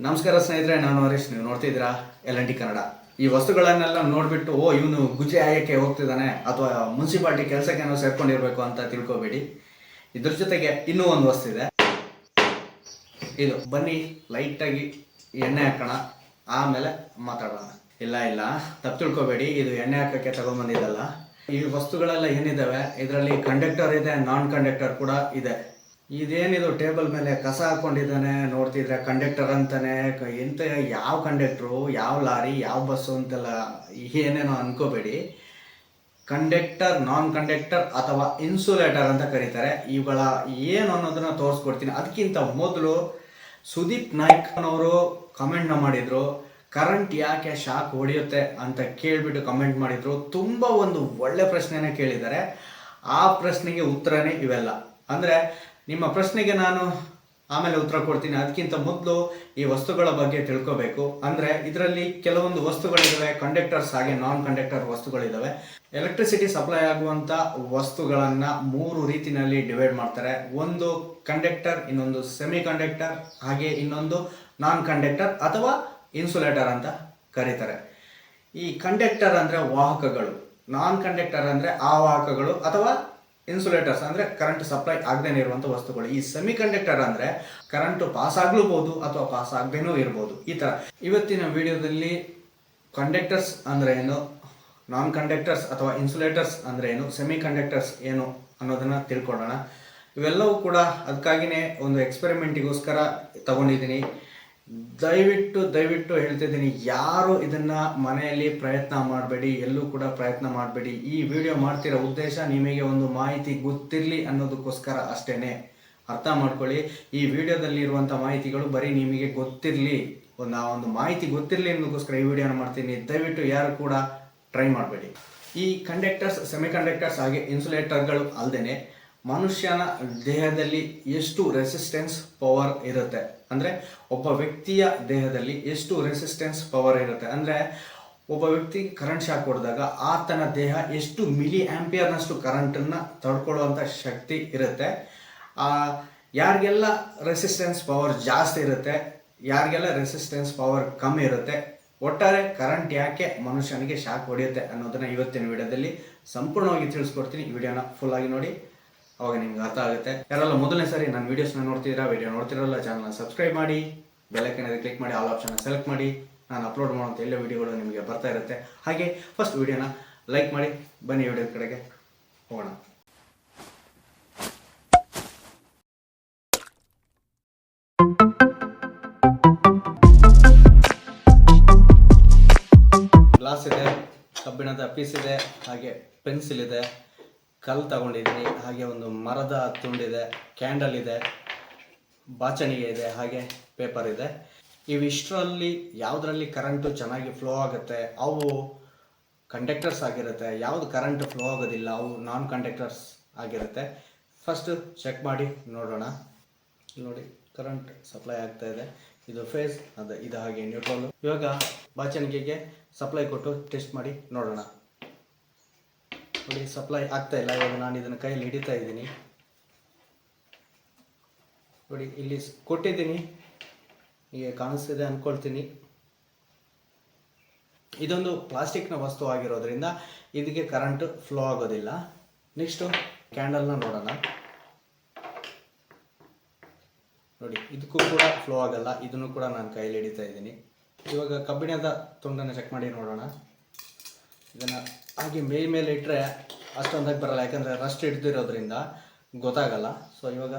ನಮಸ್ಕಾರ ಸ್ನೇಹಿತರೆ, ನಾನು ಹರೀಶ್ ನೀವು ನೋಡ್ತಿದ್ದೀರಾ ಎಲ್ ಎನ್ ಟಿ ಕನ್ನಡ. ಈ ವಸ್ತುಗಳನ್ನೆಲ್ಲ ನೋಡ್ಬಿಟ್ಟು, ಓ, ಇವನು ಗುಜೆ ಆಯಕ್ಕೆ ಹೋಗ್ತಿದ್ದಾನೆ, ಅಥವಾ ಮುನ್ಸಿಪಾಲ್ಟಿ ಕೆಲಸಕ್ಕೆ ಸೇರ್ಕೊಂಡಿರ್ಬೇಕು ಅಂತ ತಿಳ್ಕೊಬೇಡಿ. ಇದ್ರ ಜೊತೆಗೆ ಇನ್ನೂ ಒಂದು ವಸ್ತು ಇದೆ. ಇದು, ಬನ್ನಿ, ಲೈಟಾಗಿ ಎಣ್ಣೆ ಹಾಕೋಣ. ಆಮೇಲೆ ಮಾತಾಡೋಣ. ಇಲ್ಲ ಇಲ್ಲ, ತಪ್ಪು ತಿಳ್ಕೊಬೇಡಿ. ಇದು ಎಣ್ಣೆ ಹಾಕಕ್ಕೆ ತಗೊಂಡ್ಬಂದಿದ್ದಲ್ಲ ಈ ವಸ್ತುಗಳೆಲ್ಲ ಏನಿದಾವೆ ಇದರಲ್ಲಿ ಕಂಡಕ್ಟರ್ ಇದೆ ನಾನ್ ಕಂಡಕ್ಟರ್ ಕೂಡ ಇದೆ. ಇದೇನಿದು ಟೇಬಲ್ ಮೇಲೆ ಕಸ ಹಾಕೊಂಡಿದ್ದಾನೆ ನೋಡ್ತಿದ್ರೆ ಕಂಡಕ್ಟರ್ ಅಂತಾನೆ ಎಂತ ಯಾವ ಕಂಡಕ್ಟ್ರು ಯಾವ ಲಾರಿ, ಯಾವ ಬಸ್ಸು ಅಂತೆಲ್ಲ ಏನೇನೋ ಅನ್ಕೋಬೇಡಿ. ಕಂಡಕ್ಟರ್ ನಾನ್ ಕಂಡಕ್ಟರ್ ಅಥವಾ ಇನ್ಸುಲೇಟರ್ ಅಂತ ಕರೀತಾರೆ. ಇವುಗಳ ಏನು ಅನ್ನೋದನ್ನ ತೋರಿಸ್ಕೊಡ್ತೀನಿ. ಅದಕ್ಕಿಂತ ಮೊದಲು ಸುದೀಪ್ ನಾಯ್ಕನವರು ಕಮೆಂಟ್ನ ಮಾಡಿದ್ರು. ಕರೆಂಟ್ ಯಾಕೆ ಶಾಕ್ ಹೊಡೆಯುತ್ತೆ ಅಂತ ಕೇಳಿಬಿಟ್ಟು ಕಮೆಂಟ್ ಮಾಡಿದ್ರು. ತುಂಬ ಒಂದು ಒಳ್ಳೆ ಪ್ರಶ್ನೆನ ಕೇಳಿದ್ದಾರೆ. ಆ ಪ್ರಶ್ನೆಗೆ ಉತ್ತರನೇ ಇವೆಲ್ಲ. ಅಂದರೆ ನಿಮ್ಮ ಪ್ರಶ್ನೆಗೆ ನಾನು ಆಮೇಲೆ ಉತ್ತರ ಕೊಡ್ತೀನಿ. ಅದಕ್ಕಿಂತ ಮೊದಲು ಈ ವಸ್ತುಗಳ ಬಗ್ಗೆ ತಿಳ್ಕೋಬೇಕು. ಅಂದರೆ ಇದರಲ್ಲಿ ಕೆಲವೊಂದು ವಸ್ತುಗಳಿದ್ದಾವೆ ಕಂಡಕ್ಟರ್ಸ್ ಹಾಗೆ ನಾನ್ ಕಂಡಕ್ಟರ್ ವಸ್ತುಗಳಿದ್ದಾವೆ ಎಲೆಕ್ಟ್ರಿಸಿಟಿ ಸಪ್ಲೈ ಆಗುವಂಥ ವಸ್ತುಗಳನ್ನು ಮೂರು ರೀತಿಯಲ್ಲಿ ಡಿವೈಡ್ ಮಾಡ್ತಾರೆ. ಒಂದು ಕಂಡಕ್ಟರ್ ಇನ್ನೊಂದು ಸೆಮಿ ಕಂಡಕ್ಟರ್ ಹಾಗೆ ಇನ್ನೊಂದು ನಾನ್ ಕಂಡಕ್ಟರ್ ಅಥವಾ ಇನ್ಸುಲೇಟರ್ ಅಂತ ಕರೀತಾರೆ. ಈ ಕಂಡಕ್ಟರ್ ಅಂದರೆ ವಾಹಕಗಳು. ನಾನ್ ಕಂಡಕ್ಟರ್ ಅಂದರೆ ವಾಹಕಗಳು ಅಥವಾ ಇನ್ಸುಲೇಟರ್ಸ್ ಅಂದರೆ ಕರೆಂಟ್ ಸಪ್ಲೈ ಆಗದೇ ಇರುವಂಥ ವಸ್ತುಗಳು. ಈ ಸೆಮಿ ಕಂಡಕ್ಟರ್ ಅಂದರೆ ಕರೆಂಟು ಪಾಸ್ ಆಗ್ಲೂಬಹುದು ಅಥವಾ ಪಾಸ್ ಆಗದೇನೂ ಇರ್ಬೋದು. ಈ ಥರ ಇವತ್ತಿನ ವಿಡಿಯೋದಲ್ಲಿ ಕಂಡಕ್ಟರ್ಸ್ ಅಂದರೆ ಏನು ನಾನ್ ಕಂಡಕ್ಟರ್ಸ್ ಅಥವಾ ಇನ್ಸುಲೇಟರ್ಸ್ ಅಂದರೆ ಏನು ಸೆಮಿ ಕಂಡಕ್ಟರ್ಸ್ ಏನು ಅನ್ನೋದನ್ನು ತಿಳ್ಕೊಳ್ಳೋಣ. ಇವೆಲ್ಲವೂ ಕೂಡ ಅದಕ್ಕಾಗಿಯೇ ಒಂದು ಎಕ್ಸ್ಪೆರಿಮೆಂಟಿಗೋಸ್ಕರ ತಗೊಂಡಿದ್ದೀನಿ. ದಯವಿಟ್ಟು ದಯವಿಟ್ಟು ಹೇಳ್ತಿದ್ದೀನಿ, ಯಾರು ಇದನ್ನ ಮನೆಯಲ್ಲಿ ಪ್ರಯತ್ನ ಮಾಡಬೇಡಿ, ಎಲ್ಲೂ ಕೂಡ ಪ್ರಯತ್ನ ಮಾಡಬೇಡಿ. ಈ ವಿಡಿಯೋ ಮಾಡ್ತಿರೋ ಉದ್ದೇಶ ನಿಮಗೆ ಒಂದು ಮಾಹಿತಿ ಗೊತ್ತಿರಲಿ ಅನ್ನೋದಕ್ಕೋಸ್ಕರ ಅಷ್ಟೇನೆ. ಅರ್ಥ ಮಾಡ್ಕೊಳ್ಳಿ, ಈ ವಿಡಿಯೋದಲ್ಲಿ ಇರುವಂಥ ಮಾಹಿತಿಗಳು ಬರೀ ನಿಮಗೆ ಗೊತ್ತಿರಲಿ. ಒಂದು ಆ ಒಂದು ಮಾಹಿತಿ ಗೊತ್ತಿರಲಿ ಅನ್ನೋದಕ್ಕೋಸ್ಕರ ಈ ವಿಡಿಯೋನ ಮಾಡ್ತೀನಿ. ದಯವಿಟ್ಟು ಯಾರು ಕೂಡ ಟ್ರೈ ಮಾಡಬೇಡಿ. ಈ ಕಂಡಕ್ಟರ್ಸ್ ಸೆಮಿ ಕಂಡಕ್ಟರ್ಸ್ ಹಾಗೆ ಇನ್ಸುಲೇಟರ್ಗಳು ಅಲ್ಲದೆ ಮನುಷ್ಯನ ದೇಹದಲ್ಲಿ ಎಷ್ಟು ರೆಸಿಸ್ಟೆನ್ಸ್ ಪವರ್ ಇರುತ್ತೆ? ಅಂದರೆ ಒಬ್ಬ ವ್ಯಕ್ತಿಯ ದೇಹದಲ್ಲಿ ಎಷ್ಟು ರೆಸಿಸ್ಟೆನ್ಸ್ ಪವರ್ ಇರುತ್ತೆ? ಅಂದರೆ ಒಬ್ಬ ವ್ಯಕ್ತಿ ಕರೆಂಟ್ ಶಾಕ್ ಹೊಡೆದಾಗ ಆತನ ದೇಹ ಎಷ್ಟು ಮಿಲಿ ಆಂಪಿಯರ್ನಷ್ಟು ಕರೆಂಟನ್ನು ತಡ್ಕೊಳ್ಳುವಂಥ ಶಕ್ತಿ ಇರುತ್ತೆ. ಯಾರಿಗೆಲ್ಲ ರೆಸಿಸ್ಟೆನ್ಸ್ ಪವರ್ ಜಾಸ್ತಿ ಇರುತ್ತೆ, ಯಾರಿಗೆಲ್ಲ ರೆಸಿಸ್ಟೆನ್ಸ್ ಪವರ್ ಕಮ್ಮಿ ಇರುತ್ತೆ, ಒಟ್ಟಾರೆ ಕರೆಂಟ್ ಯಾಕೆ ಮನುಷ್ಯನಿಗೆ ಶಾಕ್ ಹೊಡೆಯುತ್ತೆ ಅನ್ನೋದನ್ನ ಇವತ್ತಿನ ವಿಡಿಯೋದಲ್ಲಿ ಸಂಪೂರ್ಣವಾಗಿ ತಿಳಿಸ್ಕೊಡ್ತೀನಿ. ಈ ವಿಡಿಯೋನ ಫುಲ್ ಆಗಿ ನೋಡಿ. ಅವಾಗ ನಿಮ್ಗೆ ಅರ್ಥ ಆಗುತ್ತೆ. ಯಾರೆಲ್ಲ ಮೊದಲನೇ ಸಾರಿ ನನ್ನ ವೀಡಿಯೋಸ್ನ ನೋಡ್ತಿದ್ರೆ ವಿಡಿಯೋ ನೋಡ್ತಿರಲ್ಲ ಚಾನಲ್ನ ಸಬ್ಸ್ಕ್ರೈಬ್ ಮಾಡಿ ಬೆಲ್ಲೈಕನ್ ಕ್ಲಿಕ್ ಮಾಡಿ ಆಲ್ ಆಪ್ಷನ್ ಸೆಲೆಕ್ಟ್ ಮಾಡಿ, ನಾನು ಅಪ್ಲೋಡ್ ಮಾಡುವಂಥ ಎಲ್ಲ ವಿಡಿಯೋಗಳು ನಿಮಗೆ ಬರ್ತಾ ಇರುತ್ತೆ. ಹಾಗೆ ಫಸ್ಟ್ ವಿಡಿಯೋನ ಲೈಕ್ ಮಾಡಿ, ಬನ್ನಿ ವಿಡಿಯೋ ಕಡೆಗೆ ಹೋಗೋಣ. ಗ್ಲಾಸ್ ಇದೆ, ಕಬ್ಬಿಣದ ಪೀಸ್ ಇದೆ, ಹಾಗೆ ಪೆನ್ಸಿಲ್ ಇದೆ. ಕಲ್ಲು ತಗೊಂಡಿದ್ದೀನಿ. ಹಾಗೆ ಒಂದು ಮರದ ತುಂಡಿದೆ, ಕ್ಯಾಂಡಲ್ ಇದೆ, ಬಾಚಣಿಗೆ ಇದೆ, ಹಾಗೆ ಪೇಪರ್ ಇದೆ. ಇವಿಷ್ಟರಲ್ಲಿ ಯಾವುದರಲ್ಲಿ ಕರೆಂಟು ಚೆನ್ನಾಗಿ ಫ್ಲೋ ಆಗುತ್ತೆ, ಅವು ಕಂಡಕ್ಟರ್ಸ್ ಆಗಿರುತ್ತೆ. ಯಾವುದು ಕರೆಂಟ್ ಫ್ಲೋ ಆಗೋದಿಲ್ಲ, ಅವು ನಾನ್ ಕಂಡಕ್ಟರ್ಸ್ ಆಗಿರುತ್ತೆ. ಫಸ್ಟು ಚೆಕ್ ಮಾಡಿ ನೋಡೋಣ. ನೋಡಿ ಕರೆಂಟ್ ಸಪ್ಲೈ ಆಗ್ತಾ ಇದೆ. ಇದು ಫೇಸ್ ಅದು ಇದು ಹಾಗೆ ನ್ಯೂಟ್ರಲ್ ಇವಾಗ ಬಾಚಣಿಗೆಗೆ ಸಪ್ಲೈ ಕೊಟ್ಟು ಟೆಸ್ಟ್ ಮಾಡಿ ನೋಡೋಣ. ನೋಡಿ ಸಪ್ಲೈ ಆಗ್ತಾ ಇಲ್ಲ, ಇವಾಗ ನಾನು ಇದನ್ನು ಕೈಯಲ್ಲಿ ಹಿಡಿತಾ ಇದ್ದೀನಿ. ನೋಡಿ, ಇಲ್ಲಿ ಕೊಟ್ಟಿದ್ದೀನಿ. ಹೀಗೆ ಕಾಣಿಸ್ತಿದೆ ಅಂದ್ಕೊಳ್ತೀನಿ ಇದೊಂದು ಪ್ಲಾಸ್ಟಿಕ್ನ ವಸ್ತು ಆಗಿರೋದ್ರಿಂದ ಇದಕ್ಕೆ ಕರೆಂಟ್ ಫ್ಲೋ ಆಗೋದಿಲ್ಲ. ನೆಕ್ಸ್ಟು ಕ್ಯಾಂಡಲ್ನ ನೋಡೋಣ. ನೋಡಿ, ಇದಕ್ಕೂ ಕೂಡ ಫ್ಲೋ ಆಗಲ್ಲ. ಇದನ್ನು ಕೂಡ ನಾನು ಕೈಯಲ್ಲಿ ಹಿಡಿತಾ ಇದ್ದೀನಿ. ಇವಾಗ ಕಬ್ಬಿಣದ ತುಂಡನ್ನು ಚೆಕ್ ಮಾಡಿ ನೋಡೋಣ. ಇದನ್ನು ಹಾಗೆ ಮೇಯ್ ಮೇಲೆ ಇಟ್ಟರೆ ಅಷ್ಟೊಂದಾಗಿ ಬರಲ್ಲ. ಯಾಕಂದರೆ ರಸ್ಟ್ ಹಿಡ್ದಿರೋದ್ರಿಂದ ಗೊತ್ತಾಗಲ್ಲ. ಸೊ ಇವಾಗ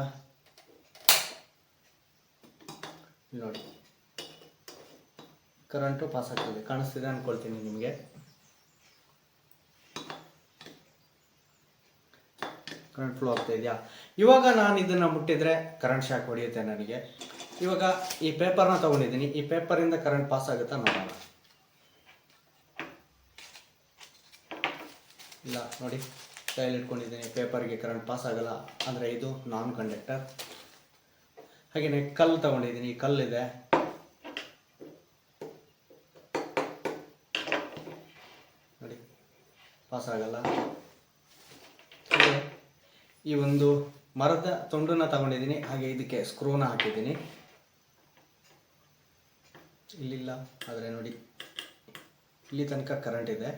ನೋಡಿ. ಕರೆಂಟು ಪಾಸ್ ಆಗ್ತದೆ. ಕಾಣಿಸ್ತಿದೆ ಅಂದ್ಕೊಳ್ತೀನಿ ನಿಮಗೆ. ಕರೆಂಟ್ ಫ್ಲೋ ಆಗ್ತಾ ಇದೆಯಾ? ಇವಾಗ ನಾನು ಇದನ್ನು ಮುಟ್ಟಿದರೆ ಕರೆಂಟ್ ಶಾಕ್ ಹೊಡೆಯುತ್ತೆ ನನಗೆ. ಇವಾಗ ಈ ಪೇಪರ್ನ ತಗೊಂಡಿದ್ದೀನಿ. ಈ ಪೇಪರಿಂದ ಕರೆಂಟ್ ಪಾಸ್ ಆಗುತ್ತಾ? ನೋಡೋಣ. ಇಲ್ಲ, ನೋಡಿ, ಕೈಯಲ್ಲಿ ಇಟ್ಕೊಂಡಿದ್ದೀನಿ. ಪೇಪರ್ಗೆ ಕರೆಂಟ್ ಪಾಸ್ ಆಗಲ್ಲ. ಅಂದರೆ ಇದು ನಾನ್ ಕಂಡಕ್ಟರ್ ಹಾಗೆಯೇ ಕಲ್ಲು ತಗೊಂಡಿದ್ದೀನಿ. ಈ ಕಲ್ಲಿದೆ. ನೋಡಿ ಪಾಸ್ ಆಗಲ್ಲ. ಈ ಒಂದು ಮರದ ತುಂಡನ್ನ ತಗೊಂಡಿದ್ದೀನಿ. ಹಾಗೆ ಇದಕ್ಕೆ ಸ್ಕ್ರೂನ ಹಾಕಿದ್ದೀನಿ. ಇಲ್ಲಿಲ್ಲ. ಆದರೆ ನೋಡಿ, ಇಲ್ಲಿ ತನಕ ಕರೆಂಟ್ ಇದೆ.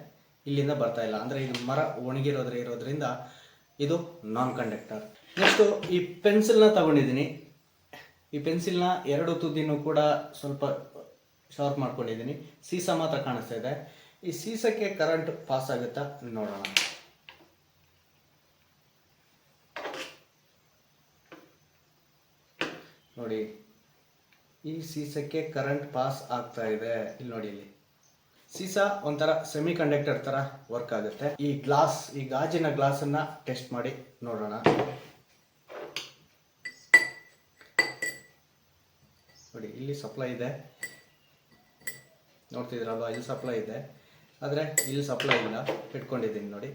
ಇಲ್ಲಿಂದ ಬರ್ತಾ ಇಲ್ಲ. ಅಂದರೆ ಇದು ಮರ ಒಣಗಿರೋದ್ರ ಇರೋದ್ರಿಂದ ಇದು ನಾನ್ ಕಂಡಕ್ಟರ್ ನೆಕ್ಸ್ಟು ಈ ಪೆನ್ಸಿಲ್ನ ತಗೊಂಡಿದ್ದೀನಿ. ಈ ಪೆನ್ಸಿಲ್ನ ಎರಡು ತುದಿನೂ ಕೂಡ ಸ್ವಲ್ಪ ಶಾರ್ಪ್ ಮಾಡ್ಕೊಂಡಿದ್ದೀನಿ. ಸೀಸ ಮಾತ್ರ ಕಾಣಿಸ್ತಾ ಇದೆ. ಈ ಸೀಸಕ್ಕೆ ಕರೆಂಟ್ ಪಾಸ್ ಆಗುತ್ತಾ ನೋಡೋಣ. ನೋಡಿ, ಈ ಸೀಸಕ್ಕೆ ಕರೆಂಟ್ ಪಾಸ್ ಆಗ್ತಾ ಇದೆ. ಇಲ್ಲಿ ನೋಡಿ ಇಲ್ಲಿ. ಸೀಸ ಒಂಥರ ಸೆಮಿ ಕಂಡಕ್ಟರ್ ತರ ವರ್ಕ್ ಆಗುತ್ತೆ. ಈ ಗ್ಲಾಸ್ ಈ ಗಾಜಿನ ಗ್ಲಾಸ್ ಅನ್ನ ಟೆಸ್ಟ್ ಮಾಡಿ ನೋಡೋಣ. ನೋಡಿ, ಇಲ್ಲಿ ಸಪ್ಲೈ ಇದೆ. ನೋಡ್ತಿದ್ರಲ್ವಾ ಇಲ್ಲಿ ಸಪ್ಲೈ ಇದೆ. ಆದರೆ ಇಲ್ಲಿ ಸಪ್ಲೈ ಇಲ್ಲ. ಇಟ್ಕೊಂಡಿದ್ದೀನಿ ನೋಡಿ.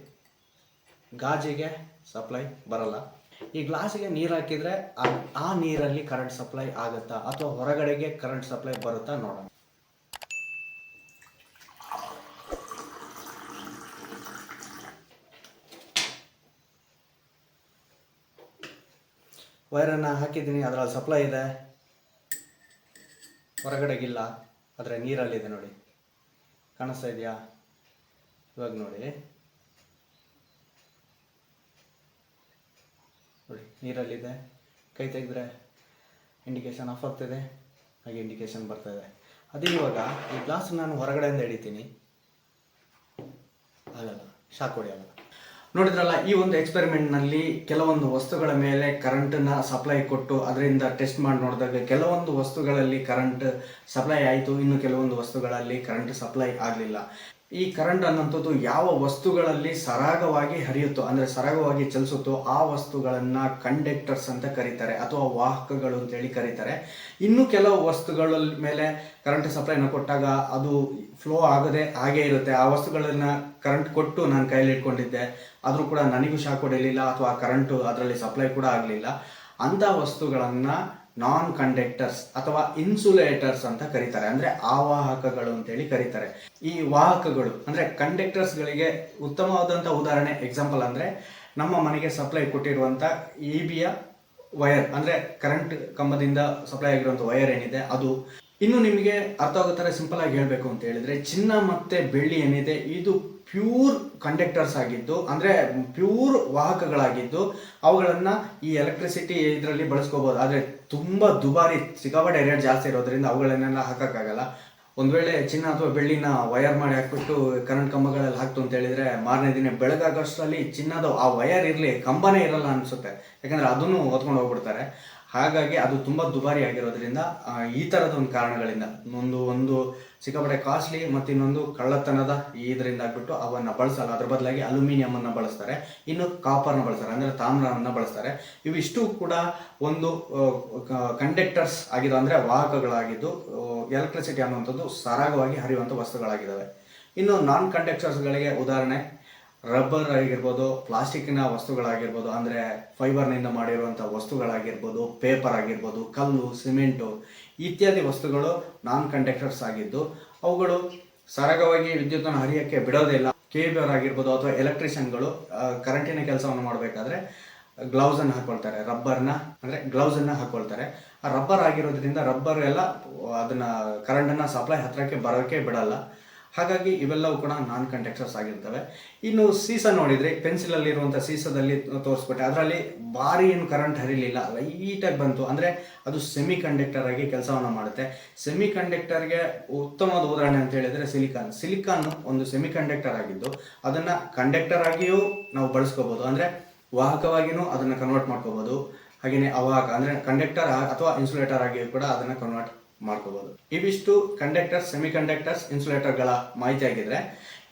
ಗಾಜಿಗೆ ಸಪ್ಲೈ ಬರಲ್ಲ. ಈ ಗ್ಲಾಸಿಗೆ ನೀರು ಹಾಕಿದ್ರೆ ಆ ನೀರಲ್ಲಿ ಕರೆಂಟ್ ಸಪ್ಲೈ ಆಗುತ್ತಾ? ಅಥವಾ ಹೊರಗಡೆಗೆ ಕರೆಂಟ್ ಸಪ್ಲೈ ಬರುತ್ತಾ? ನೋಡೋಣ. ವೈರನ್ನು ಹಾಕಿದ್ದೀನಿ, ಅದರಲ್ಲಿ ಸಪ್ಲೈ ಇದೆ. ಹೊರಗಡೆಗಿಲ್ಲ, ಆದರೆ ನೀರಲ್ಲಿದೆ ನೋಡಿ. ಕಾಣಿಸ್ತಾ ಇದೆಯಾ? ಇವಾಗ ನೋಡಿ. ನೋಡಿ ನೀರಲ್ಲಿದೆ ಕೈ ತೆಗೆದ್ರೆ ಇಂಡಿಕೇಶನ್ ಆಫ್ ಆಗ್ತಿದೆ. ಹಾಗೆ ಇಂಡಿಕೇಶನ್ ಇದೆ. ಅದೇ ಇವಾಗ ಈ ಗ್ಲಾಸ್ ನಾನು ಹೊರಗಡೆಯಿಂದ ಹಿಡಿತೀನಿ ಆಗಲ್ಲ, ಶಾಕ್ ಹೊಡೆಯಲ್ಲ. ನೋಡಿದ್ರಲ್ಲ, ಈ ಒಂದು ಎಕ್ಸ್ಪೆರಿಮೆಂಟ್ನಲ್ಲಿ ಕೆಲವೊಂದು ವಸ್ತುಗಳ ಮೇಲೆ ಕರೆಂಟನ್ನ ಸಪ್ಲೈ ಕೊಟ್ಟು ಅದರಿಂದ ಟೆಸ್ಟ್ ಮಾಡಿ ನೋಡಿದಾಗ ಕೆಲವೊಂದು ವಸ್ತುಗಳಲ್ಲಿ ಕರೆಂಟ್ ಸಪ್ಲೈ ಆಯಿತು, ಇನ್ನು ಕೆಲವೊಂದು ವಸ್ತುಗಳಲ್ಲಿ ಕರೆಂಟ್ ಸಪ್ಲೈ ಆಗಲಿಲ್ಲ. ಈ ಕರೆಂಟ್ ಅನ್ನೋಂಥದ್ದು ಯಾವ ವಸ್ತುಗಳಲ್ಲಿ ಸರಾಗವಾಗಿ ಹರಿಯುತ್ತೋ, ಅಂದರೆ ಸರಾಗವಾಗಿ ಚಲಿಸುತ್ತೋ, ಆ ವಸ್ತುಗಳನ್ನು ಕಂಡಕ್ಟರ್ಸ್ ಅಂತ ಕರೀತಾರೆ, ಅಥವಾ ವಾಹಕಗಳು ಅಂತೇಳಿ ಕರೀತಾರೆ. ಇನ್ನು ಕೆಲವು ವಸ್ತುಗಳ ಮೇಲೆ ಕರೆಂಟ್ ಸಪ್ಲೈನ ಕೊಟ್ಟಾಗ ಅದು ಫ್ಲೋ ಆಗದೆ ಹಾಗೇ ಇರುತ್ತೆ. ಆ ವಸ್ತುಗಳನ್ನ ಕರೆಂಟ್ ಕೊಟ್ಟು ನಾನು ಕೈಯಲ್ಲಿ ಇಟ್ಕೊಂಡಿದ್ದೆ. ಆದರೂ ಕೂಡ ನನಗೂ ಶಾಕ್ ಹೊಡೆಯಲಿಲ್ಲ ಅಥವಾ ಕರೆಂಟು ಅದರಲ್ಲಿ ಸಪ್ಲೈ ಕೂಡ ಆಗಲಿಲ್ಲ. ಅಂಥ ವಸ್ತುಗಳನ್ನು ನಾನ್ ಕಂಡಕ್ಟರ್ಸ್ ಅಥವಾ ಇನ್ಸುಲೇಟರ್ಸ್ ಅಂತ ಕರೀತಾರೆ. ಅಂದ್ರೆ ಆವಾಹಕಗಳು ಅಂತೇಳಿ ಕರೀತಾರೆ. ಈ ವಾಹಕಗಳು, ಅಂದ್ರೆ ಕಂಡಕ್ಟರ್ಸ್ಗಳಿಗೆ ಉತ್ತಮವಾದಂಥ ಉದಾಹರಣೆ ಎಕ್ಸಾಂಪಲ್ ಅಂದ್ರೆ ನಮ್ಮ ಮನೆಗೆ ಸಪ್ಲೈ ಕೊಟ್ಟಿರುವಂಥ ಇ ಬಿಯ ವಯರ್ ಅಂದ್ರೆ ಕರೆಂಟ್ ಕಂಬದಿಂದ ಸಪ್ಲೈ ಆಗಿರುವಂಥ ವಯರ್ ಏನಿದೆ, ಅದು ಇನ್ನು ನಿಮಗೆ ಅರ್ಥ ಆಗೋ ಥರ ಸಿಂಪಲ್ ಆಗಿ ಹೇಳಬೇಕು ಅಂತ ಹೇಳಿದ್ರೆ, ಚಿನ್ನ ಮತ್ತೆ ಬೆಳ್ಳಿ ಏನಿದೆ, ಇದು ಪ್ಯೂರ್ ಕಂಡಕ್ಟರ್ಸ್ ಆಗಿದ್ದು, ಅಂದ್ರೆ ಪ್ಯೂರ್ ವಾಹಕಗಳಾಗಿದ್ದು, ಅವುಗಳನ್ನು ಈ ಎಲೆಕ್ಟ್ರಿಸಿಟಿ ಇದರಲ್ಲಿ ಬಳಸ್ಕೋಬೋದು. ಆದರೆ ತುಂಬಾ ದುಬಾರಿ ಸಿಕ್ಕಾಪಟ್ಟೆ ರೇಟ್ ಜಾಸ್ತಿ ಇರೋದ್ರಿಂದ ಅವುಗಳನ್ನೆಲ್ಲ ಹಾಕೋಕ್ಕಾಗಲ್ಲ. ಒಂದು ವೇಳೆ ಚಿನ್ನ ಅಥವಾ ಬೆಳ್ಳಿನ ವಯರ್ ಮಾಡಿ ಹಾಕ್ಬಿಟ್ಟು ಕರೆಂಟ್ ಕಂಬಗಳಲ್ಲಿ ಹಾಕ್ತು ಅಂತ ಹೇಳಿದ್ರೆ, ಮಾರನೇ ದಿನ ಬೆಳಗಾಗೋಷ್ಟರಲ್ಲಿ ಚಿನ್ನದ ಆ ವಯರ್ ಇರಲಿ, ಕಂಬನೇ ಇರಲ್ಲ ಅನ್ಸುತ್ತೆ. ಯಾಕಂದ್ರೆ ಅದನ್ನು ಹೊತ್ಕೊಂಡು ಹೋಗ್ಬಿಡ್ತಾರೆ. ಹಾಗಾಗಿ ಅದು ತುಂಬ ದುಬಾರಿ ಆಗಿರೋದ್ರಿಂದ ಈ ತರದ ಒಂದು ಕಾರಣಗಳಿಂದ ಒಂದು ಒಂದು ಸಿಕ್ಕಾಪಟ್ಟೆ ಕಾಸ್ಟ್ಲಿ ಮತ್ತು ಇನ್ನೊಂದು ಕಳ್ಳತನದ ಇದರಿಂದ ಆಗ್ಬಿಟ್ಟು ಅವನ್ನ ಬಳಸಲ್ಲ. ಅದ್ರ ಬದಲಾಗಿ ಅಲ್ಯೂಮಿನಿಯಂ ಅನ್ನ ಬಳಸ್ತಾರೆ. ಇನ್ನು ಕಾಪರ್ನ ಬಳಸ್ತಾರೆ. ಅಂದ್ರೆ ತಾಮ್ರವನ್ನ ಬಳಸ್ತಾರೆ. ಇವಿಷ್ಟು ಕೂಡ ಒಂದು ಕಂಡಕ್ಟರ್ಸ್ ಆಗಿದ್ದು ಅಂದ್ರೆ ವಾಹಕಗಳಾಗಿದ್ದು ಎಲೆಕ್ಟ್ರಿಸಿಟಿ ಅನ್ನುವಂಥದ್ದು ಸರಾಗವಾಗಿ ಹರಿಯುವಂಥ ವಸ್ತುಗಳಾಗಿದ್ದಾವೆ. ಇನ್ನು ನಾನ್ ಕಂಡಕ್ಟರ್ಸ್ಗಳಿಗೆ ಉದಾಹರಣೆ ರಬ್ಬರ್ ಆಗಿರ್ಬೋದು ಪ್ಲಾಸ್ಟಿಕ್ನ ವಸ್ತುಗಳಾಗಿರ್ಬೋದು, ಅಂದರೆ ಫೈಬರ್ನಿಂದ ಮಾಡಿರುವಂಥ ವಸ್ತುಗಳಾಗಿರ್ಬೋದು, ಪೇಪರ್ ಆಗಿರ್ಬೋದು, ಕಲ್ಲು, ಸಿಮೆಂಟು ಇತ್ಯಾದಿ ವಸ್ತುಗಳು ನಾನ್ ಕಂಡಕ್ಟರ್ಸ್ ಆಗಿದ್ದು, ಅವುಗಳು ಸರಾಗವಾಗಿ ವಿದ್ಯುತ್ತನ್ನು ಹರಿಯಕ್ಕೆ ಬಿಡೋದಿಲ್ಲ ಕೇಬರ್ ಆಗಿರ್ಬೋದು ಅಥವಾ ಎಲೆಕ್ಟ್ರಿಷಿಯನ್ಗಳು ಕರೆಂಟಿನ ಕೆಲಸವನ್ನು ಮಾಡಬೇಕಾದ್ರೆ ಗ್ಲೌಸ್ ಅನ್ನು ಹಾಕೊಳ್ತಾರೆ, ರಬ್ಬರ್ನ, ಅಂದ್ರೆ ಗ್ಲೌಸ್ ಅನ್ನ ಹಾಕೊಳ್ತಾರೆ. ಆ ರಬ್ಬರ್ ಆಗಿರೋದ್ರಿಂದ ರಬ್ಬರ್ ಎಲ್ಲ ಅದನ್ನ ಕರೆಂಟ್ ಅನ್ನ ಸಪ್ಲೈ ಹತ್ರಕ್ಕೆ ಬರೋಕ್ಕೆ ಬಿಡಲ್ಲ. ಹಾಗಾಗಿ ಇವೆಲ್ಲವೂ ಕೂಡ ನಾನ್ ಕಂಡಕ್ಟರ್ಸ್ ಆಗಿರ್ತವೆ. ಇನ್ನು ಸೀಸ ಅಲ್ಲಿ ಇರುವಂತ ಸೀಸದಲ್ಲಿ ತೋರಿಸ್ಬಿಟ್ಟೆ. ಅದರಲ್ಲಿ ಭಾರಿ ಏನು ಕರೆಂಟ್ ಹರಿಲಿಲ್ಲ. ಲೈಟಾಗಿ ಬಂತು. ಅಂದ್ರೆ ಅದು ಸೆಮಿ ಕಂಡಕ್ಟರ್ ಆಗಿ ಕೆಲಸವನ್ನ ಮಾಡುತ್ತೆ. ಸೆಮಿ ಕಂಡಕ್ಟರ್ಗೆ ಉತ್ತಮವಾದ ಉದಾಹರಣೆ ಅಂತ ಹೇಳಿದ್ರೆ ಸಿಲಿಕಾನ್ ಸಿಲಿಕಾನ್ ಒಂದು ಸೆಮಿ ಕಂಡಕ್ಟರ್ ಆಗಿದ್ದು, ಅದನ್ನ ಕಂಡಕ್ಟರ್ ಆಗಿಯೂ ನಾವು ಬಳಸ್ಕೋಬಹುದು ಅಂದ್ರೆ ವಾಹಕವಾಗಿನೂ ಅದನ್ನ ಕನ್ವರ್ಟ್ ಮಾಡ್ಕೋಬಹುದು ಹಾಗೆಯೇ ಅವಾಹಕ. ಅಂದ್ರೆ ಕಂಡಕ್ಟರ್ ಅಥವಾ ಇನ್ಸುಲೇಟರ್ ಆಗಿ ಕೂಡ ಅದನ್ನ ಕನ್ವರ್ಟ್ ಮಾಡ್ಕೋಬಹುದು ಇವಿಷ್ಟು ಕಂಡಕ್ಟರ್ಸ್ ಸೆಮಿ ಕಂಡಕ್ಟರ್ಸ್ ಇನ್ಸುಲೇಟರ್ಗಳ ಮಾಹಿತಿ ಆಗಿದ್ರೆ,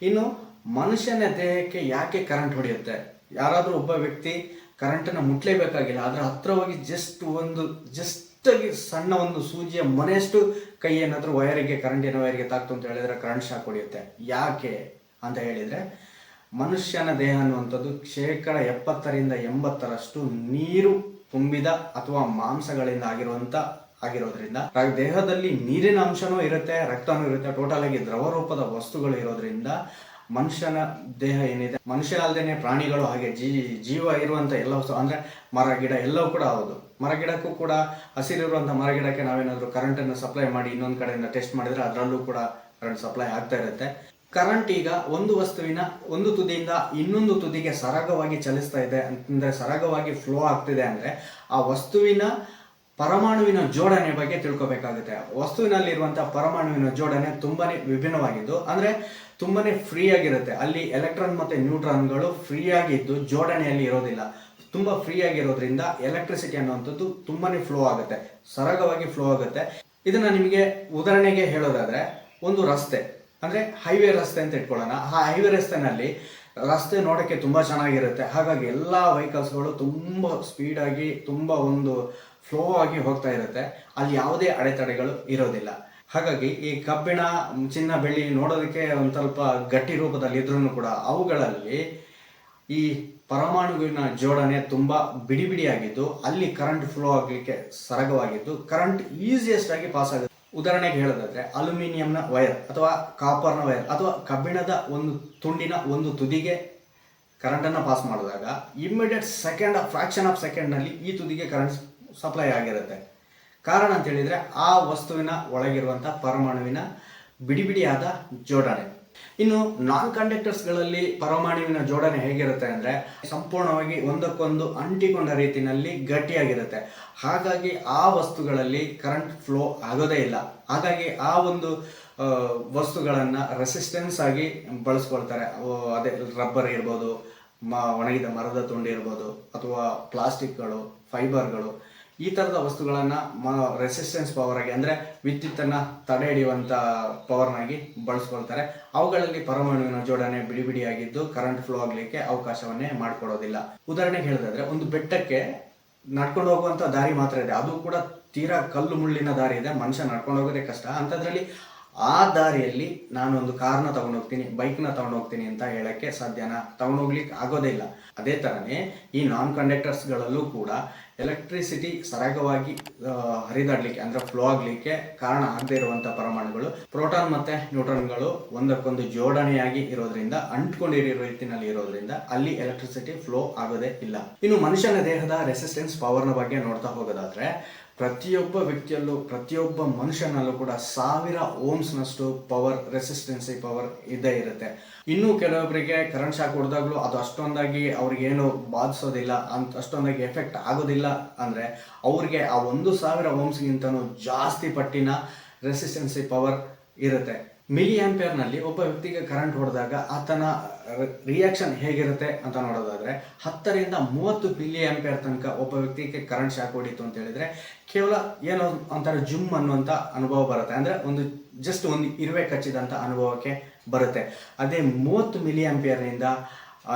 ಇನ್ನು ಮನುಷ್ಯನ ದೇಹಕ್ಕೆ ಯಾಕೆ ಕರೆಂಟ್ ಹೊಡೆಯುತ್ತೆ? ಯಾರಾದರೂ ಒಬ್ಬ ವ್ಯಕ್ತಿ ಕರೆಂಟನ್ನು ಮುಟ್ಲೇಬೇಕಾಗಿಲ್ಲ ಅದರ ಹತ್ರ ಹೋಗಿ ಜಸ್ಟ್ ಒಂದು ಜಸ್ಟ್ ಸಣ್ಣ ಒಂದು ಸೂಜಿಯ ಮನೆಯಷ್ಟು ಕೈ ಏನಾದರೂ ಕರೆಂಟ್ ಕರೆಂಟಿನ ವೈರಿಗೆ ತಾಕ್ತು ಅಂತ ಹೇಳಿದ್ರೆ ಕರೆಂಟ್ ಶಾಕ್ ಹೊಡೆಯುತ್ತೆ. ಯಾಕೆ ಅಂತ ಹೇಳಿದ್ರೆ, ಮನುಷ್ಯನ ದೇಹ ಅನ್ನುವಂಥದ್ದು ಶೇಕಡ ಎಪ್ಪತ್ತರಿಂದ ಎಂಬತ್ತರಷ್ಟು ನೀರು ತುಂಬಿದ ಅಥವಾ ಮಾಂಸಗಳಿಂದ ಆಗಿರುವಂತ ಆಗಿರೋದ್ರಿಂದ ದೇಹದಲ್ಲಿ ನೀರಿನ ಅಂಶನೂ ಇರುತ್ತೆ, ರಕ್ತನೂ ಇರುತ್ತೆ ಟೋಟಲ್ ಆಗಿ ದ್ರವ ರೂಪದ ವಸ್ತುಗಳು ಇರೋದ್ರಿಂದ ಮನುಷ್ಯನ ದೇಹ ಏನಿದೆ ಮನುಷ್ಯ ಅಲ್ಲದೇನೆ ಪ್ರಾಣಿಗಳು ಹಾಗೆ ಜೀ, ಜೀವ ಇರುವಂತ ಎಲ್ಲ ವಸ್ತು, ಅಂದ್ರೆ ಮರ, ಗಿಡ ಎಲ್ಲವೂ ಕೂಡ ಹೌದು. ಮರ, ಗಿಡಕ್ಕೂ ಕೂಡ ಹಸಿರಿರುವಂಥ ಮರಗಿಡಕ್ಕೆ ನಾವೇನಾದರೂ ಕರೆಂಟನ್ನು ಸಪ್ಲೈ ಮಾಡಿ ಇನ್ನೊಂದು ಕಡೆಯಿಂದ ಟೆಸ್ಟ್ ಮಾಡಿದರೆ ಅದರಲ್ಲೂ ಕೂಡ ಕರೆಂಟ್ ಸಪ್ಲೈ ಆಗ್ತಾ ಇರುತ್ತೆ. ಕರೆಂಟ್ ಈಗ ಒಂದು ವಸ್ತುವಿನ ಒಂದು ತುದಿಯಿಂದ ಇನ್ನೊಂದು ತುದಿಗೆ ಸರಾಗವಾಗಿ ಚಲಿಸ್ತಾ ಇದೆ ಅಂತಂದ್ರೆ ಸರಾಗವಾಗಿ ಫ್ಲೋ ಆಗ್ತಿದೆ ಅಂದ್ರೆ ಆ ವಸ್ತುವಿನ ಪರಮಾಣುವಿನ ಜೋಡಣೆ ಬಗ್ಗೆ ತಿಳ್ಕೊಬೇಕಾಗುತ್ತೆ. ವಸ್ತುವಿನಲ್ಲಿರುವಂತಹ ಪರಮಾಣುವಿನ ಜೋಡಣೆ ತುಂಬಾನೇ ವಿಭಿನ್ನವಾಗಿದ್ದು, ಅಂದ್ರೆ ತುಂಬಾನೇ ಫ್ರೀ ಆಗಿರುತ್ತೆ. ಅಲ್ಲಿ ಎಲೆಕ್ಟ್ರಾನ್ ಮತ್ತೆ ನ್ಯೂಟ್ರಾನ್ಗಳು ಫ್ರೀ ಆಗಿದ್ದು ಜೋಡಣೆಯಲ್ಲಿ ಇರೋದಿಲ್ಲ. ತುಂಬಾ ಫ್ರೀ ಆಗಿರೋದ್ರಿಂದ ಎಲೆಕ್ಟ್ರಿಸಿಟಿ ಅನ್ನುವಂಥದ್ದು ತುಂಬಾನೇ ಫ್ಲೋ ಆಗುತ್ತೆ. ಸರಾಗವಾಗಿ ಫ್ಲೋ ಆಗುತ್ತೆ. ಇದನ್ನ ನಿಮಗೆ ಉದಾಹರಣೆಗೆ ಹೇಳೋದಾದ್ರೆ, ಒಂದು ರಸ್ತೆ, ಅಂದ್ರೆ ಹೈವೇ ರಸ್ತೆ ಅಂತ ಇಟ್ಕೊಳ್ಳೋಣ. ಆ ಹೈವೇ ರಸ್ತೆನಲ್ಲಿ ರಸ್ತೆ ನೋಡಕ್ಕೆ ತುಂಬಾ ಚೆನ್ನಾಗಿರುತ್ತೆ. ಹಾಗಾಗಿ ಎಲ್ಲಾ ವೆಹಿಕಲ್ಸ್ಗಳು ತುಂಬಾ ಸ್ಪೀಡ್ ಆಗಿ ತುಂಬಾ ಒಂದು ಫ್ಲೋ ಆಗಿ ಹೋಗ್ತಾ ಇರುತ್ತೆ. ಅಲ್ಲಿ ಯಾವುದೇ ಅಡೆತಡೆಗಳು ಇರೋದಿಲ್ಲ. ಹಾಗಾಗಿ ಈ ಕಬ್ಬಿಣ, ಚಿನ್ನ, ಬೆಳ್ಳಿ ನೋಡೋದಕ್ಕೆ ಒಂದು ಸ್ವಲ್ಪ ಗಟ್ಟಿ ರೂಪದಲ್ಲಿ ಇದ್ರೂ ಕೂಡ ಅವುಗಳಲ್ಲಿ ಈ ಪರಮಾಣುವಿನ ಜೋಡಣೆ ತುಂಬಾ ಬಿಡಿ ಬಿಡಿಯಾಗಿದ್ದು ಅಲ್ಲಿ ಕರೆಂಟ್ ಫ್ಲೋ ಆಗಲಿಕ್ಕೆ ಸರಗವಾಗಿದ್ದು ಕರೆಂಟ್ ಈಸಿಯೆಸ್ಟ್ ಆಗಿ ಪಾಸ್ ಆಗುತ್ತೆ. ಉದಾಹರಣೆಗೆ ಹೇಳೋದಾದ್ರೆ, ಅಲ್ಯೂಮಿನಿಯಂನ ವೈರ್ ಅಥವಾ ಕಾಪರ್ನ ವೈರ್ ಅಥವಾ ಕಬ್ಬಿಣದ ಒಂದು ತುಂಡಿನ ಒಂದು ತುದಿಗೆ ಕರೆಂಟನ್ನು ಪಾಸ್ ಮಾಡಿದಾಗ ಇಮ್ಮಿಡಿಯೇಟ್ ಸೆಕೆಂಡ್ ಫ್ರಾಕ್ಷನ್ ಆಫ್ ಸೆಕೆಂಡ್ನಲ್ಲಿ ಈ ತುದಿಗೆ ಕರೆಂಟ್ ಸಪ್ಲೈ ಆಗಿರುತ್ತೆ. ಕಾರಣ ಅಂತ ಹೇಳಿದ್ರೆ ಆ ವಸ್ತುವಿನ ಒಳಗಿರುವಂಥ ಪರಮಾಣುವಿನ ಬಿಡಿ ಬಿಡಿಯಾದ ಜೋಡಣೆ. ಇನ್ನು ನಾನ್ ಕಂಡಕ್ಟರ್ಸ್ಗಳಲ್ಲಿ ಪರಮಾಣುವಿನ ಜೋಡಣೆ ಹೇಗಿರುತ್ತೆ ಅಂದ್ರೆ ಸಂಪೂರ್ಣವಾಗಿ ಒಂದಕ್ಕೊಂದು ಅಂಟಿಕೊಂಡ ರೀತಿಯಲ್ಲಿ ಗಟ್ಟಿಯಾಗಿರುತ್ತೆ. ಹಾಗಾಗಿ ಆ ವಸ್ತುಗಳಲ್ಲಿ ಕರೆಂಟ್ ಫ್ಲೋ ಆಗೋದೇ ಇಲ್ಲ. ಹಾಗಾಗಿ ಆ ಒಂದು ವಸ್ತುಗಳನ್ನು ರೆಸಿಸ್ಟೆನ್ಸ್ ಆಗಿ ಬಳಸ್ಕೊಳ್ತಾರೆ. ಅದೇ ರಬ್ಬರ್ ಇರ್ಬೋದು, ಮ, ಒಣಗಿದ ಮರದ ತುಂಡು ಇರ್ಬೋದು, ಅಥವಾ ಪ್ಲಾಸ್ಟಿಕ್ಗಳು ಫೈಬರ್ಗಳು ಈ ಥರದ ವಸ್ತುಗಳನ್ನು ರೆಸಿಸ್ಟೆನ್ಸ್ ಪವರ್ ಆಗಿ, ಅಂದರೆ ವಿದ್ಯುತ್ತನ್ನು ತಡೆ ಹಿಡಿಯುವಂಥ ಪವರ್ನಾಗಿ ಬಳಸ್ಕೊಳ್ತಾರೆ. ಅವುಗಳಲ್ಲಿ ಪರಮಾಣುವಿನ ಜೋಡಣೆ ಬಿಡಿ ಬಿಡಿಯಾಗಿದ್ದು ಕರೆಂಟ್ ಫ್ಲೋ ಆಗಲಿಕ್ಕೆ ಅವಕಾಶವನ್ನೇ ಮಾಡಿಕೊಡೋದಿಲ್ಲ. ಉದಾಹರಣೆಗೆ ಹೇಳೋದಾದ್ರೆ, ಒಂದು ಬೆಟ್ಟಕ್ಕೆ ನಡ್ಕೊಂಡು ಹೋಗುವಂಥ ದಾರಿ ಮಾತ್ರ ಇದೆ. ಅದು ಕೂಡ ತೀರಾ ಕಲ್ಲು ಮುಳ್ಳಿನ ದಾರಿ ಇದೆ. ಮನುಷ್ಯ ನಡ್ಕೊಂಡು ಹೋಗೋದೇ ಕಷ್ಟ. ಅಂಥದ್ರಲ್ಲಿ ಆ ದಾರಿಯಲ್ಲಿ ನಾನು ಒಂದು ಕಾರ್ನ ತಗೊಂಡು ಹೋಗ್ತೀನಿ ಬೈಕ್ನ ತಗೊಂಡು ಹೋಗ್ತೀನಿ ಅಂತ ಹೇಳಕ್ಕೆ ಸಾಧ್ಯನಾ? ತಗೊಂಡು ಹೋಗ್ಲಿಕ್ಕೆ ಆಗೋದೇ ಇಲ್ಲ. ಅದೇ ಥರನೇ ಈ ನಾನ್ ಕಂಡಕ್ಟರ್ಸ್ಗಳಲ್ಲೂ ಕೂಡ ಎಲೆಕ್ಟ್ರಿಸಿಟಿ ಸರಾಗವಾಗಿ ಹರಿದಾಡಲಿಕ್ಕೆ ಅಂದ್ರೆ ಫ್ಲೋ ಆಗಲಿಕ್ಕೆ ಕಾರಣ ಆಗದೆ ಇರುವಂಥ ಪರಮಾಣುಗಳು. ಪ್ರೋಟಾನ್ ಮತ್ತೆ ನ್ಯೂಟ್ರಾನ್ಗಳು ಒಂದಕ್ಕೊಂದು ಜೋಡಣೆಯಾಗಿ ಇರೋದ್ರಿಂದ, ಅಂಟ್ಕೊಂಡಿರೋ ರೀತಿನಲ್ಲಿ ಇರೋದ್ರಿಂದ ಅಲ್ಲಿ ಎಲೆಕ್ಟ್ರಿಸಿಟಿ ಫ್ಲೋ ಆಗೋದೇ ಇಲ್ಲ. ಇನ್ನು ಮನುಷ್ಯನ ದೇಹದ ರೆಸಿಸ್ಟೆನ್ಸ್ ಪವರ್ನ ಬಗ್ಗೆ ನೋಡ್ತಾ ಹೋಗೋದಾದ್ರೆ ಪ್ರತಿಯೊಬ್ಬ ವ್ಯಕ್ತಿಯಲ್ಲೂ, ಪ್ರತಿಯೊಬ್ಬ ಮನುಷ್ಯನಲ್ಲೂ ಕೂಡ ಸಾವಿರ ಓಮ್ಸ್ನಷ್ಟು ಪವರ್, ರೆಸಿಸ್ಟೆನ್ಸಿ ಪವರ್ ಇದ್ದೇ ಇರುತ್ತೆ. ಇನ್ನು ಕೆಲವೊಬ್ಬರಿಗೆ ಕರೆಂಟ್ ಶಾಕ್ ಹೊಡೆದಾಗ್ಲೂ ಅದು ಅಷ್ಟೊಂದಾಗಿ ಅವ್ರಿಗೇನು ಬಾಧಿಸೋದಿಲ್ಲ ಅಂತ ಅಷ್ಟೊಂದಾಗಿ ಎಫೆಕ್ಟ್ ಆಗೋದಿಲ್ಲ ಅಂದರೆ ಅವ್ರಿಗೆ ಆ ಒಂದು ಸಾವಿರ ಓಮ್ಸ್ಗಿಂತನೂ ಜಾಸ್ತಿ ಪಟ್ಟಿನ ರೆಸಿಸ್ಟೆನ್ಸಿ ಪವರ್ ಇರುತ್ತೆ. ಮಿಲಿ ಆಂಪಿಯರ್ನಲ್ಲಿ ಒಬ್ಬ ವ್ಯಕ್ತಿಗೆ ಕರೆಂಟ್ ಹೊಡೆದಾಗ ಆತನ ರಿಯಾಕ್ಷನ್ ಹೇಗಿರುತ್ತೆ ಅಂತ ನೋಡೋದಾದ್ರೆ ಹತ್ತರಿಂದ ಮೂವತ್ತು ಮಿಲಿ ಆಂಪಿಯರ್ ತನಕ ಒಬ್ಬ ವ್ಯಕ್ತಿಗೆ ಕರೆಂಟ್ ಶಾಕ್ ಹೊಡಿತು ಅಂತ ಹೇಳಿದ್ರೆ ಕೇವಲ ಏನೋ ಒಂಥರ ಜುಮ್ ಅನ್ನುವಂಥ ಅನುಭವ ಬರುತ್ತೆ. ಅಂದ್ರೆ ಒಂದು ಜಸ್ಟ್ ಒಂದು ಇರುವೆ ಕಚ್ಚಿದಂಥ ಅನುಭವಕ್ಕೆ ಬರುತ್ತೆ. ಅದೇ ಮೂವತ್ತು ಮಿಲಿ ಆಂಪಿಯರ್ನಿಂದ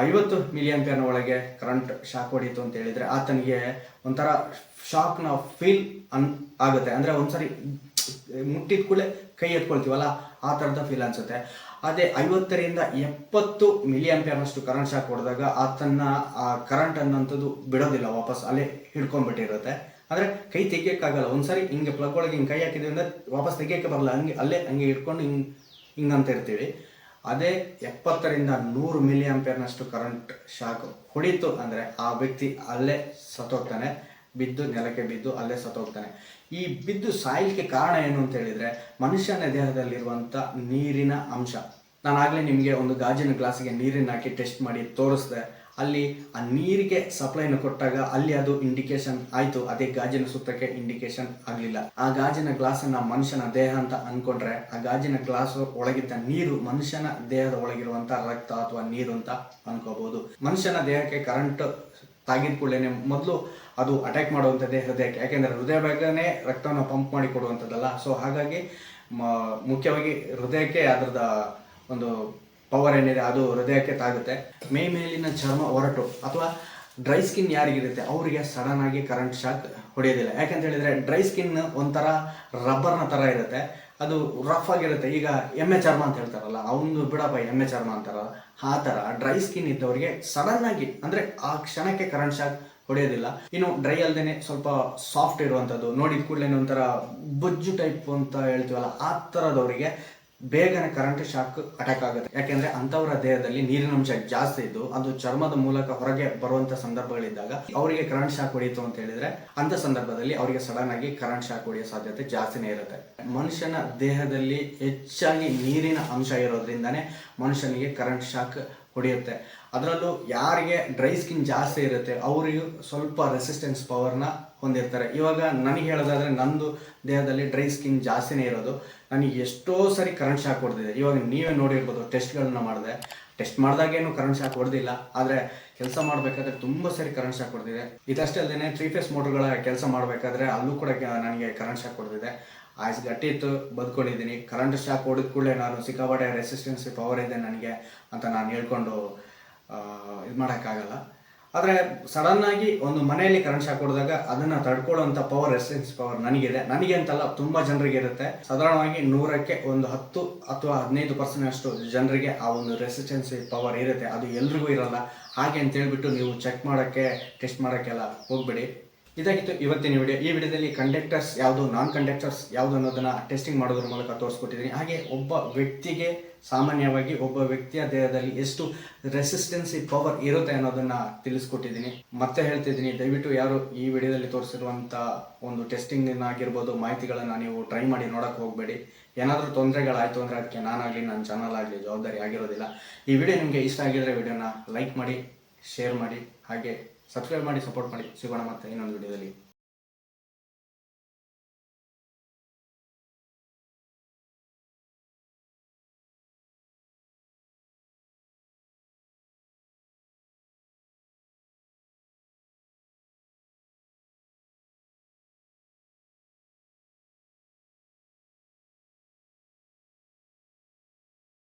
ಐವತ್ತು ಮಿಲಿ ಆಂಪಿಯರ್ನ ಒಳಗೆ ಕರೆಂಟ್ ಶಾಕ್ ಹೊಡೀತು ಅಂತ ಹೇಳಿದ್ರೆ ಆತನಿಗೆ ಒಂಥರ ಶಾಕ್ನ ಫೀಲ್ ಅನ್ ಆಗುತ್ತೆ. ಅಂದ್ರೆ ಒಂದ್ಸರಿ ಮುಟ್ಟಿದ ಕೂಡಲೇ ಕೈ ಎತ್ಕೊಳ್ತೀವಲ್ಲ, ಆ ಥರದ ಫೀಲ್ ಅನ್ಸುತ್ತೆ. ಅದೇ ಐವತ್ತರಿಂದ ಎಪ್ಪತ್ತು ಮಿಲಿ ಆಂಪಿಯರ್ನಷ್ಟು ಕರೆಂಟ್ ಶಾಕ್ ಹೊಡೆದಾಗ ಆತನ ಆ ಕರೆಂಟ್ ಅನ್ನೋಂಥದ್ದು ಬಿಡೋದಿಲ್ಲ, ವಾಪಸ್ ಅಲ್ಲೇ ಹಿಡ್ಕೊಂಡ್ಬಿಟ್ಟಿರುತ್ತೆ. ಆದರೆ ಕೈ ತೆಗಿಯೋಕ್ಕಾಗಲ್ಲ. ಒಂದ್ಸರಿ ಹಿಂಗೆ ಪ್ಲಗ್ ಒಳಗೆ ಹಿಂಗೆ ಕೈ ಹಾಕಿದ್ವಿ ಅಂದ್ರೆ ವಾಪಸ್ ತೆಗಿಯಕ್ಕೆ ಬರಲ್ಲ. ಹಂಗೆ, ಅಲ್ಲೇ ಹಂಗೆ ಹಿಡ್ಕೊಂಡು ಹಿಂಗೆ, ಹಿಂಗಂತ ಇರ್ತೀವಿ. ಅದೇ ಎಪ್ಪತ್ತರಿಂದ ನೂರು ಮಿಲಿ ಆಂಪಿಯರ್ನಷ್ಟು ಕರೆಂಟ್ ಶಾಕ್ ಹೊಡೀತು ಅಂದರೆ ಆ ವ್ಯಕ್ತಿ ಅಲ್ಲೇ ಸತ್ತೋಗ್ತಾನೆ. ಬಿದ್ದು ನೆಲಕ್ಕೆ ಬಿದ್ದು ಅಲ್ಲೇ ಸತ್ತೋಗ್ತಾನೆ. ಈ ಬಿದ್ದು ಸಾಯಲಿಕ್ಕೆ ಕಾರಣ ಏನು ಅಂತ ಹೇಳಿದ್ರೆ ಮನುಷ್ಯನ ದೇಹದಲ್ಲಿರುವಂಥ ನೀರಿನ ಅಂಶ. ನಾನು ಆಗಲೇ ನಿಮಗೆ ಒಂದು ಗಾಜಿನ ಗ್ಲಾಸಿಗೆ ನೀರನ್ನು ಹಾಕಿ ಟೆಸ್ಟ್ ಮಾಡಿ ತೋರಿಸ್ದೆ. ಅಲ್ಲಿ ಆ ನೀರಿಗೆ ಸಪ್ಲೈನ ಕೊಟ್ಟಾಗ ಅಲ್ಲಿ ಅದು ಇಂಡಿಕೇಶನ್ ಆಯಿತು. ಅದೇ ಗಾಜಿನ ಸುತ್ತಕ್ಕೆ ಇಂಡಿಕೇಶನ್ ಆಗಲಿಲ್ಲ. ಆ ಗಾಜಿನ ಗ್ಲಾಸನ್ನ ಮನುಷ್ಯನ ದೇಹ ಅಂತ ಅನ್ಕೊಂಡ್ರೆ ಆ ಗಾಜಿನ ಗ್ಲಾಸ್ ಒಳಗಿದ್ದ ನೀರು ಮನುಷ್ಯನ ದೇಹದ ಒಳಗಿರುವಂತ ರಕ್ತ ಅಥವಾ ನೀರು ಅಂತ ಅನ್ಕೋಬಹುದು ಮನುಷ್ಯನ ದೇಹಕ್ಕೆ ಕರೆಂಟ್ ತಾಗಿದ ಕೂಡಲೇ ಮೊದಲು ಅದು ಅಟ್ಯಾಕ್ ಮಾಡುವಂಥದ್ದೇ ಹೃದಯಕ್ಕೆ. ಯಾಕೆಂದರೆ ಹೃದಯ ಬೇಗನೆ ರಕ್ತವನ್ನು ಪಂಪ್ ಮಾಡಿ ಕೊಡುವಂಥದ್ದಲ್ಲ. ಸೊ ಹಾಗಾಗಿ ಮುಖ್ಯವಾಗಿ ಹೃದಯಕ್ಕೆ ಅದರದ ಒಂದು ಪವರ್ ಏನಿದೆ, ಅದು ಹೃದಯಕ್ಕೆ ತಾಗುತ್ತೆ. ಮೇ ಮೇಲಿನ ಚರ್ಮ ಹೊರಟು. ಅಥವಾ ಡ್ರೈ ಸ್ಕಿನ್ ಯಾರಿಗಿರುತ್ತೆ, ಅವರಿಗೆ ಸಡನ್ ಆಗಿ ಕರೆಂಟ್ ಶಾಕ್ ಹೊಡೆಯೋದಿಲ್ಲ. ಯಾಕಂತ ಹೇಳಿದ್ರೆ ಡ್ರೈ ಸ್ಕಿನ್ ಒಂಥರ ರಬ್ಬರ್ನ ಥರ ಇರುತ್ತೆ. ಅದು ರಫ್ ಆಗಿರುತ್ತೆ. ಈಗ ಎಮ್ಮೆ ಚರ್ಮ ಅಂತ ಹೇಳ್ತಾರಲ್ಲ, ಅವನು ಬಿಡಪ್ಪ ಎಮ್ಮೆ ಚರ್ಮ ಅಂತಾರಲ್ಲ ಆ ಥರ ಡ್ರೈ ಸ್ಕಿನ್ ಇದ್ದವರಿಗೆ ಸಡನ್ ಆಗಿ, ಅಂದ್ರೆ ಆ ಕ್ಷಣಕ್ಕೆ ಕರೆಂಟ್ ಶಾಕ್ ಹೊಡೆಯೋದಿಲ್ಲ. ಇನ್ನು ಡ್ರೈ ಅಲ್ದೇನೆ ಸ್ವಲ್ಪ ಸಾಫ್ಟ್ ಇರುವಂಥದ್ದು. ನೋಡಿದ ಕೂಡಲೇ ಒಂಥರ ಬೊಜ್ಜು ಟೈಪ್ ಅಂತ ಹೇಳ್ತೀವಲ್ಲ, ಆ ಥರದವರಿಗೆ ಬೇಗನೆ ಕರೆಂಟ್ ಶಾಕ್ ಅಟ್ಯಾಕ್ ಆಗುತ್ತೆ. ಯಾಕೆಂದ್ರೆ ಅಂತವರ ದೇಹದಲ್ಲಿ ನೀರಿನ ಅಂಶ ಜಾಸ್ತಿ ಇದ್ದು ಅದು ಚರ್ಮದ ಮೂಲಕ ಹೊರಗೆ ಬರುವಂತ ಸಂದರ್ಭಗಳಿದ್ದಾಗ ಅವರಿಗೆ ಕರೆಂಟ್ ಶಾಕ್ ಹೊಡೆಯಿತು ಅಂತ ಹೇಳಿದ್ರೆ ಅಂತ ಸಂದರ್ಭದಲ್ಲಿ ಅವರಿಗೆ ಸಡನ್ ಆಗಿ ಕರೆಂಟ್ ಶಾಕ್ ಹೊಡೆಯೋ ಸಾಧ್ಯತೆ ಜಾಸ್ತಿನೇ ಇರುತ್ತೆ. ಮನುಷ್ಯನ ದೇಹದಲ್ಲಿ ಹೆಚ್ಚಾಗಿ ನೀರಿನ ಅಂಶ ಇರೋದ್ರಿಂದಾನೇ ಮನುಷ್ಯನಿಗೆ ಕರೆಂಟ್ ಶಾಕ್ ಹೊಡೆಯುತ್ತೆ. ಅದರಲ್ಲೂ ಯಾರಿಗೆ ಡ್ರೈ ಸ್ಕಿನ್ ಜಾಸ್ತಿ ಇರುತ್ತೆ, ಅವರಿಗೂ ಸ್ವಲ್ಪ ರೆಸಿಸ್ಟೆನ್ಸ್ ಪವರ್ನ ಹೊಂದಿರ್ತಾರೆ. ಇವಾಗ ನನಗೆ ಹೇಳೋದಾದರೆ ನಂದು ದೇಹದಲ್ಲಿ ಡ್ರೈ ಸ್ಕಿನ್ ಜಾಸ್ತಿನೇ ಇರೋದು. ನನಗೆ ಎಷ್ಟೋ ಸರಿ ಕರೆಂಟ್ ಶಾಕ್ ಹೊಡೆದಿದೆ. ಇವಾಗ ನೀವೇ ನೋಡಿರ್ಬೋದು ಟೆಸ್ಟ್ಗಳನ್ನ ಮಾಡಿದೆ. ಟೆಸ್ಟ್ ಮಾಡಿದಾಗೇನು ಕರೆಂಟ್ ಶಾಕ್ ಹೊಡೆದಿಲ್ಲ. ಆದರೆ ಕೆಲಸ ಮಾಡಬೇಕಾದ್ರೆ ತುಂಬ ಸರಿ ಕರೆಂಟ್ ಶಾಕ್ ಹೊಡೆದಿದೆ. ಇದಷ್ಟೇ ಅಲ್ಲದೆ ತ್ರೀ ಫೇಸ್ ಮೋಟರ್ಗಳ ಕೆಲಸ ಮಾಡಬೇಕಾದ್ರೆ ಅಲ್ಲೂ ಕೂಡ ನನಗೆ ಕರೆಂಟ್ ಶಾಕ್ ಹೊಡೆದಿದೆ. ಆಯ್ಸ್ ಗಟ್ಟಿ ಇತ್ತು, ಬದುಕೊಂಡಿದ್ದೀನಿ. ಕರೆಂಟ್ ಶಾಕ್ ಹೊಡೆದ ಕೂಡಲೇ ನಾನು ಸಿಕ್ಕಾಪಟ್ಟೆ ರೆಸಿಸ್ಟೆನ್ಸ್ ಪವರ್ ಇದೆ ನನಗೆ ಅಂತ ನಾನು ಹೇಳ್ಕೊಂಡು ಇದು ಮಾಡೋಕ್ಕಾಗಲ್ಲ. ಆದರೆ ಸಡನ್ನಾಗಿ ಒಂದು ಮನೆಯಲ್ಲಿ ಕರೆಂಟ್ ಶಾಕ್ ಹೊಡೆದಾಗ ಅದನ್ನು ತಡ್ಕೊಳ್ಳೋಂಥ ಪವರ್ ರೆಸಿಸ್ಟೆನ್ಸ್ ಪವರ್ ನನಗಿದೆ. ನನಗೆ ಅಂತಲ್ಲ ತುಂಬ ಜನರಿಗೆ ಇರುತ್ತೆ. ಸಾಧಾರಣವಾಗಿ ನೂರಕ್ಕೆ ಒಂದು ಹತ್ತು ಅಥವಾ ಹದಿನೈದು ಪರ್ಸೆಂಟ್ ಅಷ್ಟು ಜನರಿಗೆ ಆ ಒಂದು ರೆಸಿಸ್ಟೆನ್ಸ್ ಪವರ್ ಇರುತ್ತೆ. ಅದು ಎಲ್ರಿಗೂ ಇರಲ್ಲ. ಹಾಗೆ ಅಂತ ಹೇಳ್ಬಿಟ್ಟು ನೀವು ಚೆಕ್ ಮಾಡೋಕ್ಕೆ ಟೆಸ್ಟ್ ಮಾಡೋಕ್ಕೆಲ್ಲ ಹೋಗ್ಬೇಡಿ. ಇದಾಗಿತ್ತು ಇವತ್ತಿನ ವಿಡಿಯೋ ಈ ವಿಡಿಯೋದಲ್ಲಿ ಕಂಡಕ್ಟರ್ಸ್ ಯಾವುದು ನಾನ್ ಕಂಡಕ್ಟರ್ಸ್ ಯಾವುದು ಅನ್ನೋದನ್ನ ಟೆಸ್ಟಿಂಗ್ ಮಾಡೋದ್ರ ಮೂಲಕ ತೋರಿಸ್ಕೊಟ್ಟಿದ್ದೀನಿ. ಹಾಗೆ ಒಬ್ಬ ವ್ಯಕ್ತಿಗೆ ಸಾಮಾನ್ಯವಾಗಿ ಒಬ್ಬ ವ್ಯಕ್ತಿಯ ದೇಹದಲ್ಲಿ ಎಷ್ಟು ರೆಸಿಸ್ಟೆನ್ಸಿ ಪವರ್ ಇರುತ್ತೆ ಅನ್ನೋದನ್ನ ತಿಳಿಸ್ಕೊಟ್ಟಿದ್ದೀನಿ. ಮತ್ತೆ ಹೇಳ್ತಿದ್ದೀನಿ, ದಯವಿಟ್ಟು ಯಾರು ಈ ವಿಡಿಯೋದಲ್ಲಿ ತೋರಿಸಿರುವಂಥ ಒಂದು ಟೆಸ್ಟಿಂಗ್ ಆಗಿರ್ಬೋದು, ಮಾಹಿತಿಗಳನ್ನು ನೀವು ಟ್ರೈ ಮಾಡಿ ನೋಡೋಕ್ಕೆ ಹೋಗಬೇಡಿ. ಏನಾದರೂ ತೊಂದರೆಗಳಾಯಿತು ಅಂದರೆ ಅದಕ್ಕೆ ನಾನಾಗಲಿ ನನ್ನ ಚಾನಲ್ ಆಗಲಿ ಜವಾಬ್ದಾರಿ ಆಗಿರೋದಿಲ್ಲ. ಈ ವಿಡಿಯೋ ನಿಮಗೆ ಇಷ್ಟ ಆಗಿದ್ರೆ ವಿಡಿಯೋನ ಲೈಕ್ ಮಾಡಿ ಶೇರ್ ಮಾಡಿ, ಹಾಗೆ ಸಬ್ಸ್ಕ್ರೈಬ್ ಮಾಡಿ ಸಪೋರ್ಟ್ ಮಾಡಿ. ಸಿಗೋಣ ಮತ್ತೆ ಇನ್ನೊಂದು ವಿಡಿಯೋದಲ್ಲಿ